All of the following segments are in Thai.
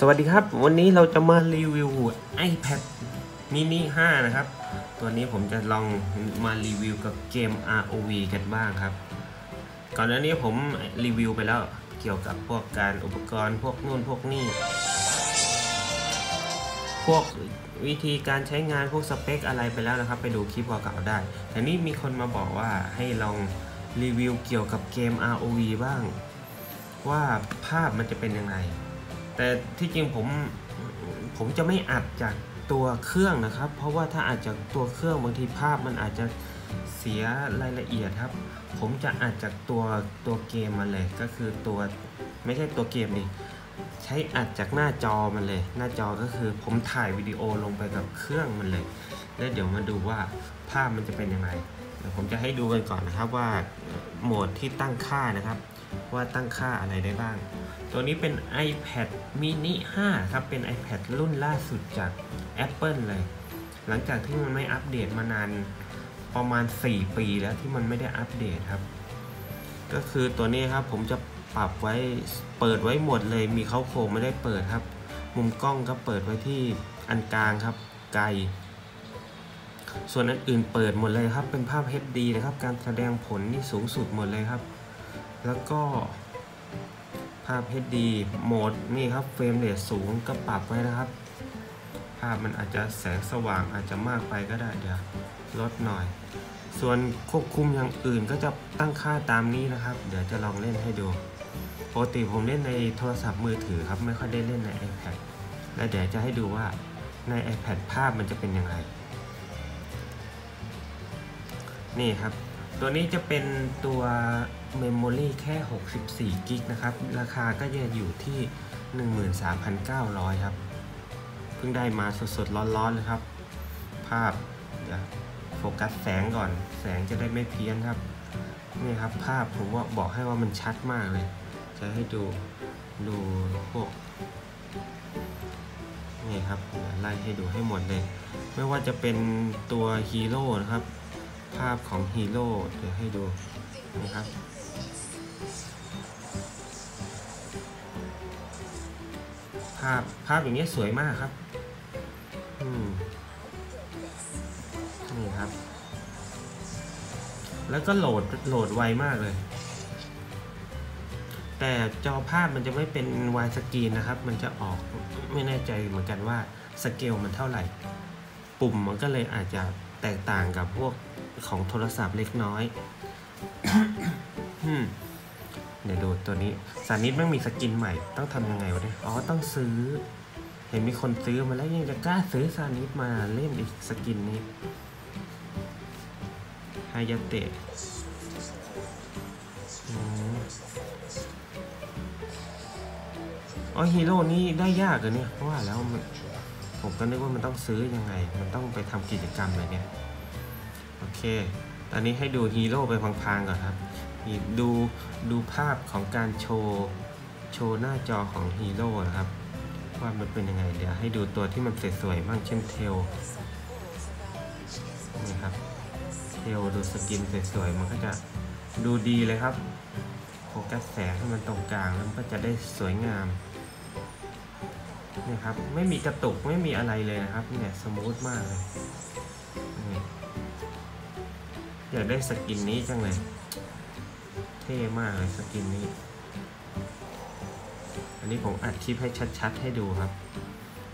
สวัสดีครับ วันนี้เราจะมารีวิว iPad mini 5 นะครับ ตัวนี้ผมจะลองมารีวิวกับเกม ROV กันบ้างครับ ก่อนหน้านี้ผมรีวิวไปแล้วเกี่ยวกับพวกการอุปกรณ์พวกนู่นพวกนี่ พวกวิธีการใช้งานพวกสเปคอะไรไปแล้วนะครับ ไปดูคลิปเก่าๆได้ แต่นี่มีคนมาบอกว่าให้ลองรีวิวเกี่ยวกับเกม ROV บ้าง ว่าภาพมันจะเป็นยังไง แต่ที่จริงผมผมจะไม่อัดจากตัวเครื่องนะครับ เพราะว่าถ้าอัดจากตัวเครื่องบางทีภาพมันอาจจะเสียรายละเอียดครับ ผมจะอัดจากตัวตัวเกมมาเลยก็คือตัวไม่ใช่ตัวเกมดิใช้อัดจากหน้าจอมันเลย หน้าจอก็คือผมถ่ายวิดีโอลงไปกับเครื่องมันเลย แล้วเดี๋ยวมาดูว่าภาพมันจะเป็นยังไงเดี๋ยวผมจะให้ดูกันก่อนนะครับว่าโหมดที่ตั้งค่านะครับ ว่าตั้งค่าอะไรได้บ้าง ตัวนี้เป็น iPad mini 5 ครับ เป็น iPad รุ่นล่าสุดจาก Apple เลย หลังจากที่มันไม่อัปเดตมานานประมาณ 4 ปีแล้วที่มันไม่ได้อัปเดตครับ ก็คือตัวนี้ครับผมจะปรับไว้เปิดไว้หมดเลย มีเขาโครงไม่ได้เปิดครับ มุมกล้องก็เปิดไว้ที่อันกลางครับไกล ส่วนอันอื่นเปิดหมดเลยครับ เป็นภาพ HD นะครับ การแสดงผลนี่สูงสุดหมดเลยครับ แล้วก็ภาพ HD โหมดนี่ครับเฟรมเรทสูงก็ปรับไว้นะครับ ภาพมันอาจจะแสงสว่างอาจจะมากไปก็ได้เดี๋ยวลดหน่อย ส่วนควบคุมอย่างอื่นก็จะตั้งค่าตามนี้นะครับ เดี๋ยวจะลองเล่นให้ดูปกติผมเล่นในโทรศัพท์มือถือครับไม่ค่อยได้เล่นใน iPad และเดี๋ยวจะให้ดูว่าใน iPad ภาพมันจะเป็นยังไงนี่ครับ ตัวนี้จะเป็นตัว Memory แค่ 64กิกนะครับ ราคาก็จะอยู่ที่ 13,900 ครับ เพิ่งได้มาสดๆ ร้อนๆเลยครับ ภาพเดี๋ยวโฟกัสแสงก่อน แสงจะได้ไม่เพี้ยนครับ นี่ครับภาพผมว่าบอกให้ว่ามันชัดมากเลย จะให้ดูดูพวกนี่ครับไล่ให้ดูให้หมดเลย ไม่ว่าจะเป็นตัวฮีโร่นะครับ ภาพของฮีโร่เดี๋ยวให้ดูนะครับภาพภาพอย่างนี้สวยมากครับอืมนี่ครับ แล้วก็โหลดโหลดไวมากเลย แต่จอภาพมันจะไม่เป็นวายสกรีนนะครับ มันจะออกไม่แน่ใจเหมือนกันว่าสเกลมันเท่าไหร่ ปุ่มมันก็เลยอาจจะ แตกต่างกับพวกของโทรศัพท์เล็กน้อยเดี๋ยวดูตัวนี้ สานิดไม่งมีสกินใหม่ ต้องทำยังไงวะเนี่ย อ๋อ ต้องซื้อ เห็นมีคนซื้อมาแล้วยังจะกล้าซื้อสานิดมาเล่นอีกสกินนี้ฮายาเตะอืมอ๋อฮีโร่นี่ได้ยากเลยเนี่ย เพราะว่าแล้วมัน ผมก็นึกว่ามันต้องซื้อยังไง มันต้องไปทำกิจกรรมอะไรเนี่ย โอเค ตอนนี้ให้ดูฮีโร่ไปพลางๆก่อนครับ ดูดูภาพของการโชว์โชว์หน้าจอของฮีโร่นะครับ ว่ามันเป็นยังไง เดี๋ยวให้ดูตัวที่มันสวยๆบ้างเช่นเทลนี่ครับ เทลดูสกินสวยๆมันก็จะดูดีเลยครับ โฟกัสแสงให้มันตรงกลางแล้วมันก็จะได้สวยงาม นี่ครับไม่มีกระตุกไม่มีอะไรเลยนะครับเนี่ยสมูทมากเลยอยากได้สกินนี้จังเลย เท่มากเลยสกินนี้ อันนี้ผมอัดคลิปให้ชัดๆ ให้ดูครับ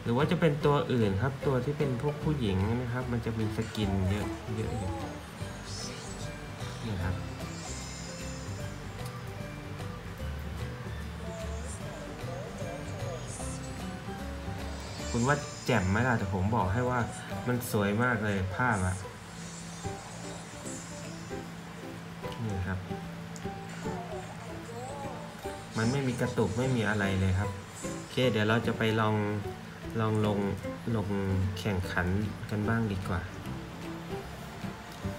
หรือว่าจะเป็นตัวอื่นครับตัวที่เป็นพวกผู้หญิงนะครับ มันจะมีสกินเยอะเยอะอยู่ คุณว่าแจ่มไหมล่ะแต่ผมบอกให้ว่ามันสวยมากเลยภาพอะนี่ครับ มันไม่มีกระตุกไม่มีอะไรเลยครับโอเคเดี๋ยวเราจะไปลองลองลงลงแข่งขันกันบ้างดีกว่า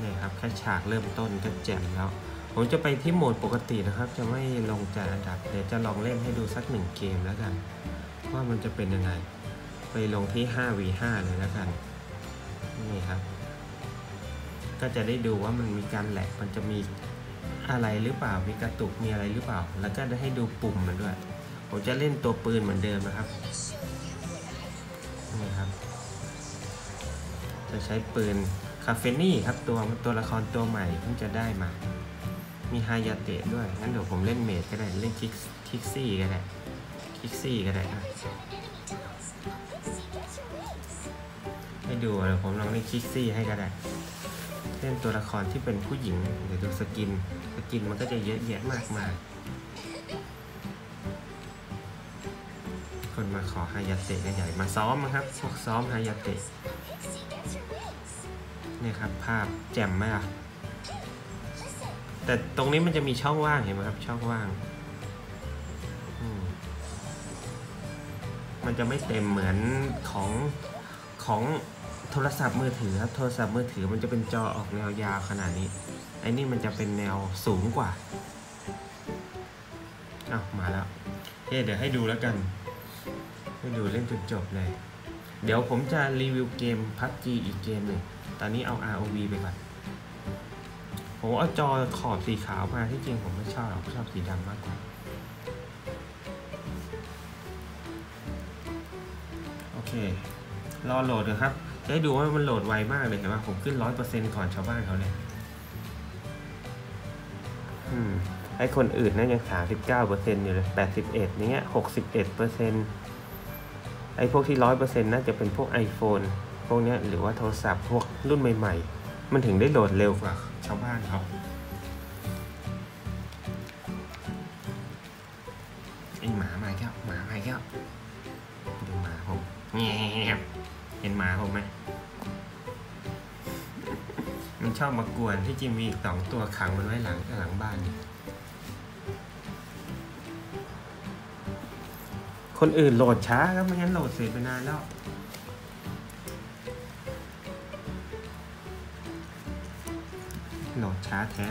นี่ครับแค่ฉากเริ่มต้นก็แจ่มแล้ว ผมจะไปที่โหมดปกตินะครับ จะไม่ลงจานอันดับ เดี๋ยวจะลองเล่นให้ดูสักหนึ่งเกมแล้วกัน ว่ามันจะเป็นยังไง ไปลงที่ 5v5 เลยแล้วกัน นี่ครับ ก็จะได้ดูว่ามันมีการแหลก มันจะมีอะไรหรือเปล่า มีกระตุก มีอะไรหรือเปล่า แล้วก็ได้ให้ดูปุ่มมันด้วย ผมจะเล่นตัวปืนเหมือนเดิมนะครับ นี่ครับ จะใช้ปืนคาเฟนี่ครับตัวตัวละครตัวใหม่เพิ่งจะได้มา มีไฮยาเตะด้วย งั้นเดี๋ยวผมเล่นเมดก็ได้ เล่นคิกคิกซี่ก็ได้ คิกซี่ก็ได้นะ ให้ดูเดี๋ยวผมลองเล่นคิกซี่ให้ก็ได้เล่นตัวละครที่เป็นผู้หญิงเดี๋ยวดูสกิน สกินมันก็จะเยอะแยะมากมายคนมาขอฮายาเตะกันใหญ่มาซ้อมนะครับ พวกซ้อมฮายาเตะเนี่ยครับภาพแจ่มไหมอะ แต่ตรงนี้มันจะมีช่องว่างเห็นไหมครับ ช่องว่างมันจะไม่เต็มเหมือนของของ โทรศัพท์มือถือครับโทรศัพท์มือถือมันจะเป็นจอออกแนวยาวขนาดนี้ไอ้นี่มันจะเป็นแนวสูงกว่าอ้าวมาแล้วเฮ้เดี๋ยวให้ดูแล้วกันให้ดูเล่นจนจบเลย เดี๋ยวผมจะรีวิวเกม PUBG อีกเกมหนึ่งตอนนี้เอา ROV ไปก่อนผมเอาจอขอบสีขาวมาที่จริงผมไม่ชอบชอบสีดำมากกว่าโอเครอโหลดนะครับ จะให้ดูว่ามันโหลดไวมากเลยเห็นไหมผมขึ้นร้อยเปอร์เซ็นต์ก่อนชาวบ้านเขาเลยอืมไอคนอื่นนั่นยังสามสิบเก้าเปอร์เซ็นต์อยู่เลยแปดสิบเอ็ดเนี้ยหกสิบเอ็ดเปอร์เซ็นต์ไอพวกที่ร้อยเปอร์เซ็นต์น่าจะเป็นพวก iPhone พวกเนี้ยหรือว่าโทรศัพท์พวกรุ่นใหม่ ๆ มันถึงได้โหลดเร็วกว่าชาวบ้านเขาไอหมามาแก้วหมามาแก้วดูหมาผมแงบ เห็นหมาผมไหม มันชอบมากวนที่จริงมีอีกสองตัวขังมันไว้หลังหลังบ้านนี่คนอื่นโหลดช้าครับไม่งั้นโหลดเสร็จไปนานแล้วโหลดช้าแท้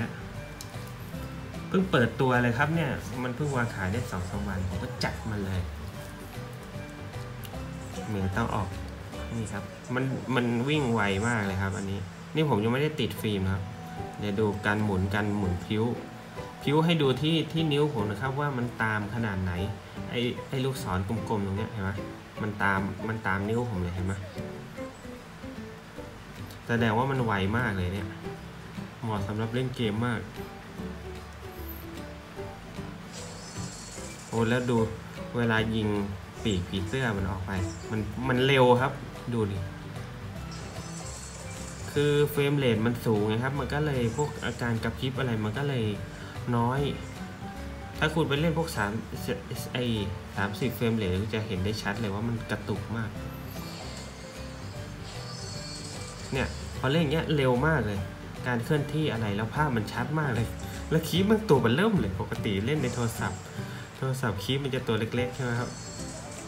เพิ่งเปิดตัวเลยครับเนี่ย มันเพิ่งวางขายได้สองสามวันผมก็จัดมันเลยเหมือนต้องออก นี่ครับ มันมันวิ่งไวมากเลยครับ อันนี้ นี่ผมยังไม่ได้ติดฟิล์มครับเดี๋ยวดูการหมุนการหมุนพิ้ว พิ้วให้ดูที่ที่นิ้วผมนะครับว่ามันตามขนาดไหน ไอ้ไอ้ลูกศรกลมๆตรงเนี้ยเห็นไหมมันตามมันตามนิ้วผมเลยเห็นไหมแสดงว่ามันไวมากเลยเนี่ยเหมาะสำหรับเล่นเกมมาก โอ้แล้วดูเวลายิงปีกผีเสื้อมันออกไป มันมันเร็วครับ ดูดิ คือเฟรมเรทมันสูงนะครับ มันก็เลยพวกอาการกระพริบอะไรมันก็เลยน้อย ถ้าคุณไปเล่นพวกสามไอสามสิบเฟรมเรทจะเห็นได้ชัดเลยว่ามันกระตุกมาก เนี่ยพอเล่นอย่างเงี้ยเร็วมากเลย การเคลื่อนที่อะไรแล้วภาพมันชัดมากเลย แล้วคีบมันตัวมันเริ่มเลยปกติเล่นในโทรศัพท์ โทรศัพท์คีบมันจะตัวเล็กๆใช่ไหมครับ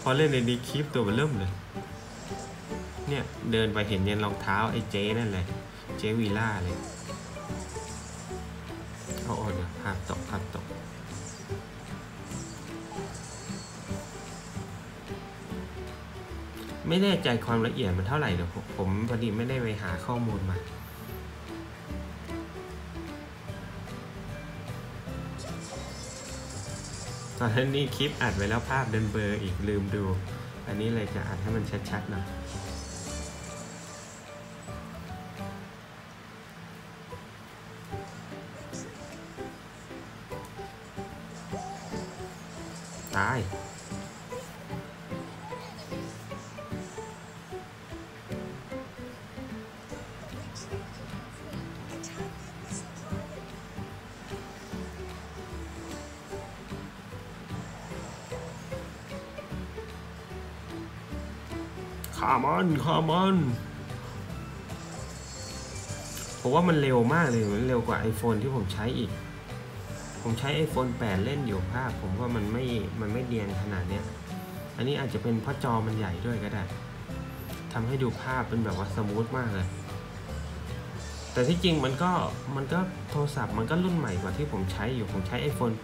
พอเล่นในนี้คีบตัวมันเริ่มเลย เนี่ยเดินไปเห็นยันรองเท้าไอ้เจ๊นั่นเลยเจ๊วีล่าเลยเอาอ่อนนะภาพตกภาพตกไม่แน่ใจความละเอียดมันเท่าไหร่เดี๋ยวผมพอดีไม่ได้ไปหาข้อมูลมาตอนนั้นนี่คลิปอัดไว้แล้วภาพเดินเบอร์อีกลืมดู อันนี้เลยจะอัดให้มันชัดๆหน่อย ขามันขามันผมว่ามันเร็วมากเลย มันเร็วกว่า iPhone ที่ผมใช้อีก ผมใช้ iPhone 8 เล่นอยู่ภาพ ผมว่ามันไม่ มันไม่เดียนขนาดเนี้ย อันนี้อาจจะเป็นเพราะจอมันใหญ่ด้วยก็ได้ทำให้ดูภาพเป็นแบบว่าสมูทมากเลย แต่ที่จริงมันก็ มันก็โทรศัพท์มันก็รุ่นใหม่กว่าที่ผมใช้อยู่ ผมใช้ iPhone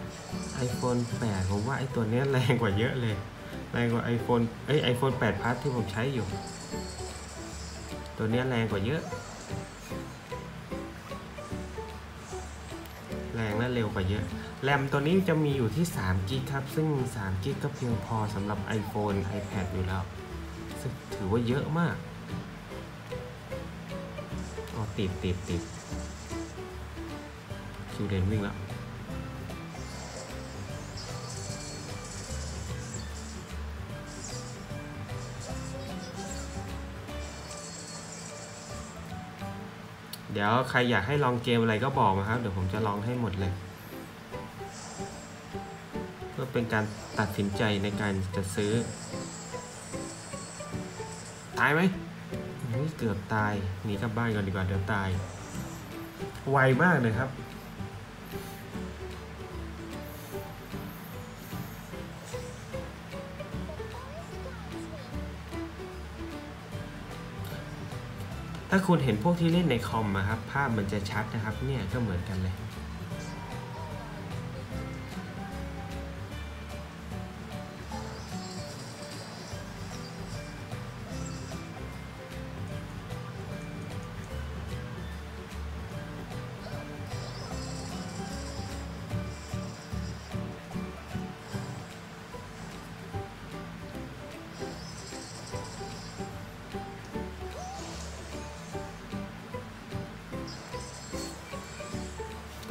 8 iPhone 8 ผมว่าไอตัวนี้แรงกว่าเยอะเลย แรงกว่า iPhone เอ้ย iPhone 8 Plus ที่ผมใช้อยู่ ตัวนี้แรงกว่าเยอะ แรงและเร็วกว่าเยอะ แรมตัวนี้จะมีอยู่ที่3กิกครับ ซึ่ง3กิกก็เพียงพอสำหรับ iPhone iPad อยู่แล้ว ซึ่งถือว่าเยอะมากอ๋อติดติดติดคิวเดนวิ่งแล้ว เดี๋ยวใครอยากให้ลองเกมอะไรก็บอกมาครับ เดี๋ยวผมจะลองให้หมดเลย เพื่อเป็นการตัดสินใจในการจะซื้อ ตายไหมเกือบตายหนีกลับบ้านก่อนดีกว่าเดี๋ยวตาย ไวมากเลยครับ ถ้าคุณเห็นพวกที่เล่นในคอมนะครับ ภาพมันจะชัดนะครับ เนี่ยก็เหมือนกันเลย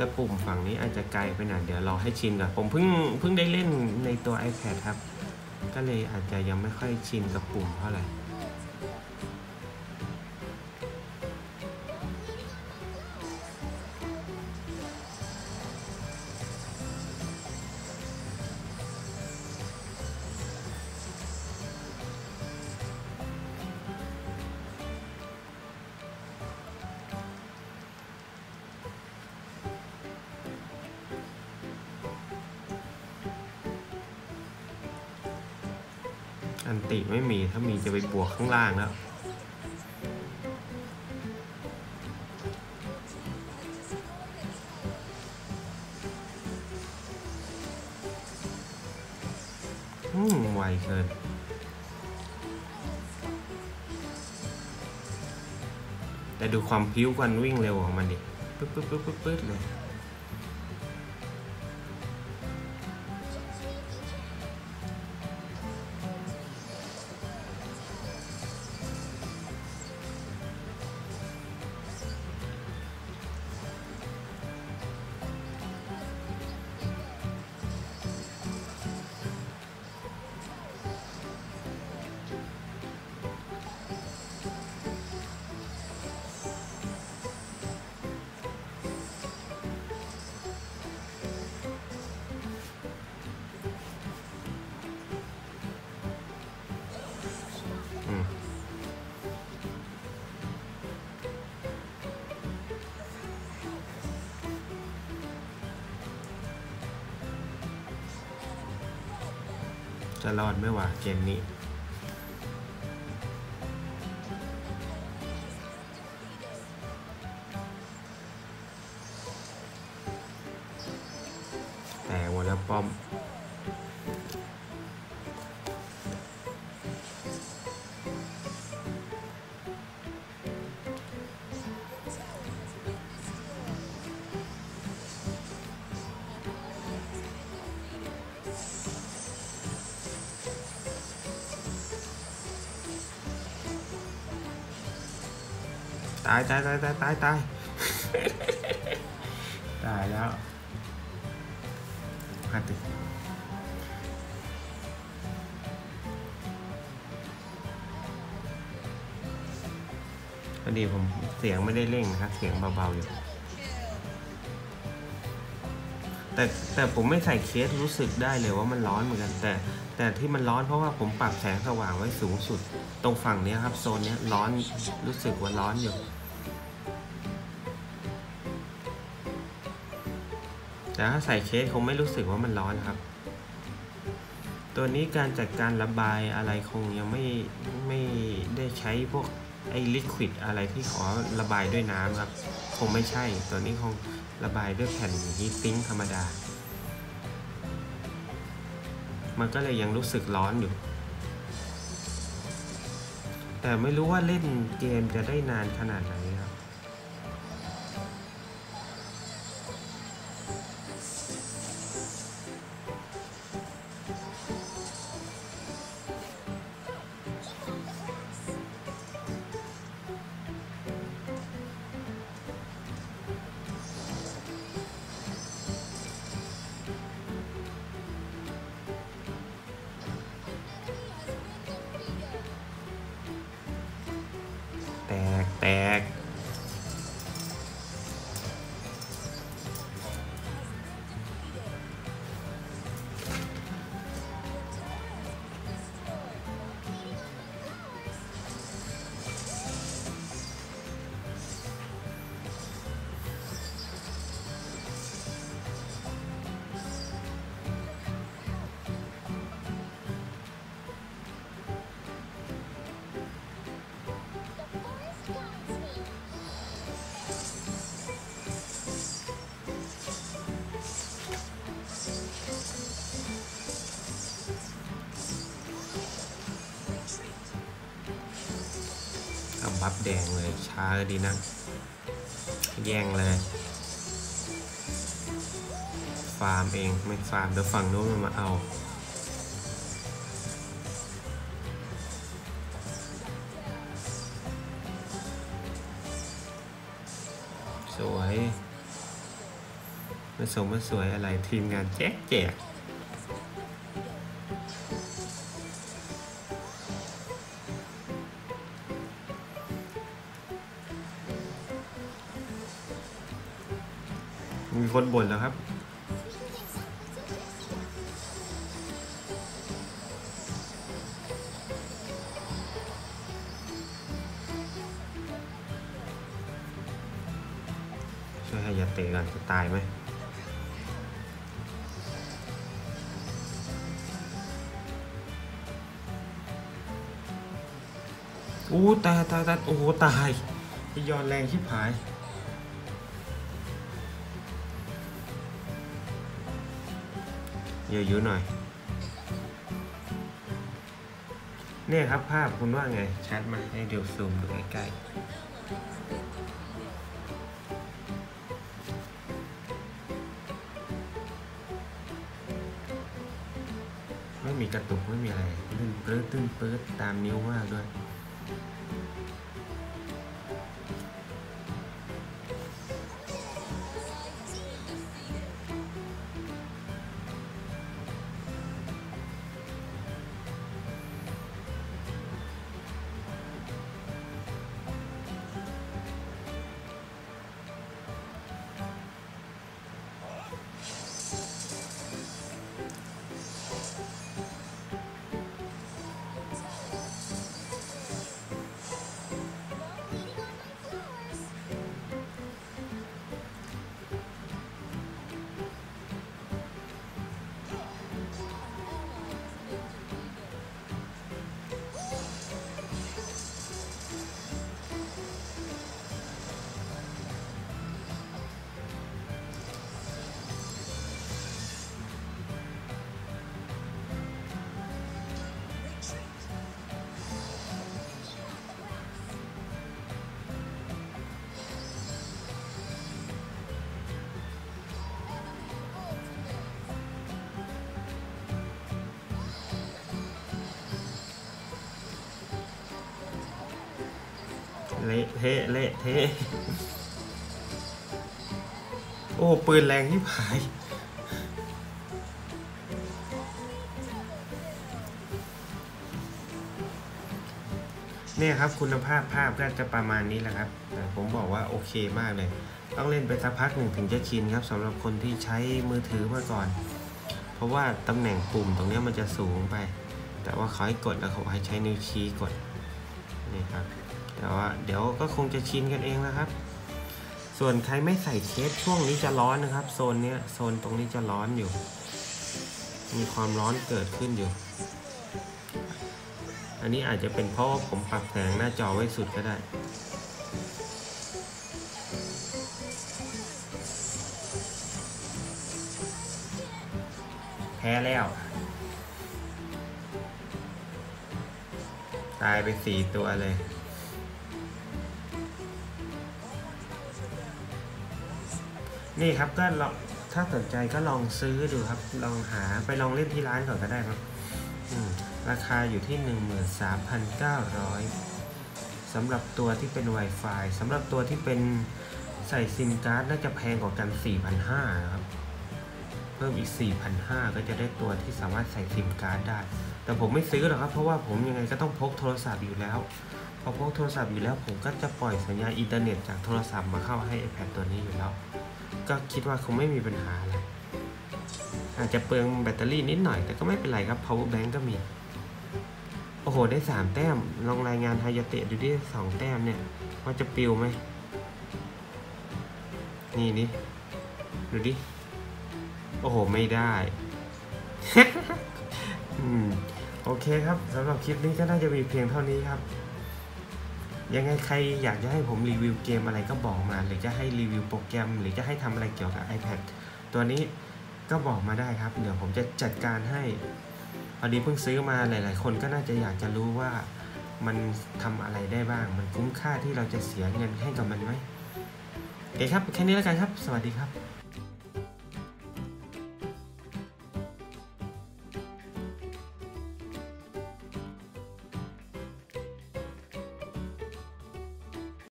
แต่ปุ่มฝั่งนี้อาจจะไกลไปหน่อยเดี๋ยวรอให้ชินก่อนผมเพิ่งเพิ่งได้เล่นในตัว iPad ครับ ก็เลยอาจจะยังไม่ค่อยชินกับปุ่มเท่าไหร่ อันติไม่มีถ้ามีจะไปบวกข้างล่างแล้วอืมไวเกินแต่ดูความพิ้วกันวิ่งเร็วของมันดิปึ๊ดปึ๊ดปึ๊ดปึ๊ดปึ๊ดเลย รอดไม่ว่าเกมนี้แต่หมดแล้วป้อมายตายตายตายตายตายตายแล้วฮัตติพอดีผมเสียงไม่ได้เร่งนะครับ เสียงเบาๆอยู่ แต่แต่ผมไม่ใส่เคสรู้สึกได้เลยว่ามันร้อนเหมือนกัน แต่แต่ที่มันร้อนเพราะว่าผมปรับแสงสว่างไว้สูงสุด ตรงฝั่งนี้ครับ โซนนี้ร้อนรู้สึกว่าร้อนอยู่ แต่ถ้าใส่เคสคงไม่รู้สึกว่ามันร้อนครับ ตัวนี้การจัดการระบายอะไรคงยังไม่ไม่ได้ใช้พวกไอ้ลิควิดอะไรที่ขอระบายด้วยน้ำครับ คงไม่ใช่ตัวนี้คงระบายด้วยแผ่นฮีทซิงธรรมดา มันก็เลยยังรู้สึกร้อนอยู่ แต่ไม่รู้ว่าเล่นเกมจะได้นานขนาดไหน แตก บัฟแดงเลย ช้าดีนะ แย่งเลย ฟาร์มเองไม่ฟาร์มเดี๋ยวฝั่งโน้นมันมาเอาสวยไม่สมไม่สวยอะไรทีมงานแจ๊กแจก มีคนบ่นแล้วครับ ช่วยให้ยาเตะก่อนจะตายไหมอู้ตายตายตายโอ้โหตายยอนแรงชิบหาย เยอะๆหน่อย เนี่ยครับภาพคุณว่าไง ชัดไหมให้เดี๋ยวซูมดูใกล้ๆ ไม่มีกระตุกไม่มีอะไรลื่นเปื้ดตื้นเปื้ดตามนิ้วมากด้วย เละเทะเละเทะโอ้ปืนแรงที่ผายเนี่ยครับคุณภาพภาพก็จะประมาณนี้แหละครับแต่ผมบอกว่าโอเคมากเลย ต้องเล่นไปสักพักหนึ่งถึงจะชินครับสำหรับคนที่ใช้มือถือมาก่อน เพราะว่าตำแหน่งปุ่มตรงนี้มันจะสูงไป แต่ว่าเขาให้กดแล้วเขาให้ใช้นิ้วชี้กดนี่ครับ แต่ว่าเดี๋ยวก็คงจะชินกันเองนะครับ ส่วนใครไม่ใส่เคสช่วงนี้จะร้อนนะครับ โซนเนี้ยโซนตรงนี้จะร้อนอยู่ มีความร้อนเกิดขึ้นอยู่ อันนี้อาจจะเป็นเพราะว่าผมปรับแสงหน้าจอไว้สุดก็ได้แพ้แล้ว ตายไปสี่ตัวเลย นี่ครับก็ลองถ้าสนใจก็ลองซื้อดูครับ ลองหาไปลองเล่นที่ร้านก่อนก็ได้ครับราคาอยู่ที่ 13,900สำหรับตัวที่เป็น Wi-Fi สำหรับตัวที่เป็นใส่ซิมการ์ดน่าจะแพงกว่ากัน 4,500นะครับ เพิ่มอีก 4,500 ก็จะได้ตัวที่สามารถใส่ซิมการ์ดได้ แต่ผมไม่ซื้อหรอกครับ เพราะว่าผมยังไงก็ต้องพกโทรศัพท์อยู่แล้วพพอพกโทรศัพท์อยู่แล้วผมก็จะปล่อยสัญญาณอินเทอร์เน็ตจากโทรศัพท์มาเข้าให้ iPad ตัวนี้อยู่แล้ว ก็คิดว่าคงไม่มีปัญหาอะไรอาจจะเปลืองแบตเตอรี่นิดหน่อย แต่ก็ไม่เป็นไรครับ power bank ก็มี โอ้โห ได้ 3 แต้ม ลองรายงานไฮยาเตะดูดิสองแต้มเนี่ย ว่าจะปิวไหม นี่นี่ดูดิ โอ้โห ไม่ได้อืมโอเคครับสำหรับคลิปนี้ก็น่าจะมีเพียงเท่านี้ครับ ยังไงใครอยากจะให้ผมรีวิวเกมอะไรก็บอกมา หรือจะให้รีวิวโปรแกรม หรือจะให้ทำอะไรเกี่ยวกับ iPad ตัวนี้ก็บอกมาได้ครับ เดี๋ยวผมจะจัดการให้พอดีเพิ่งซื้อมาหลาย ๆ คนก็น่าจะอยากจะรู้ว่ามันทำอะไรได้บ้าง มันคุ้มค่าที่เราจะเสียเงินให้กับมันไหมโอเคครับ แค่นี้แล้วกันครับ สวัสดีครับ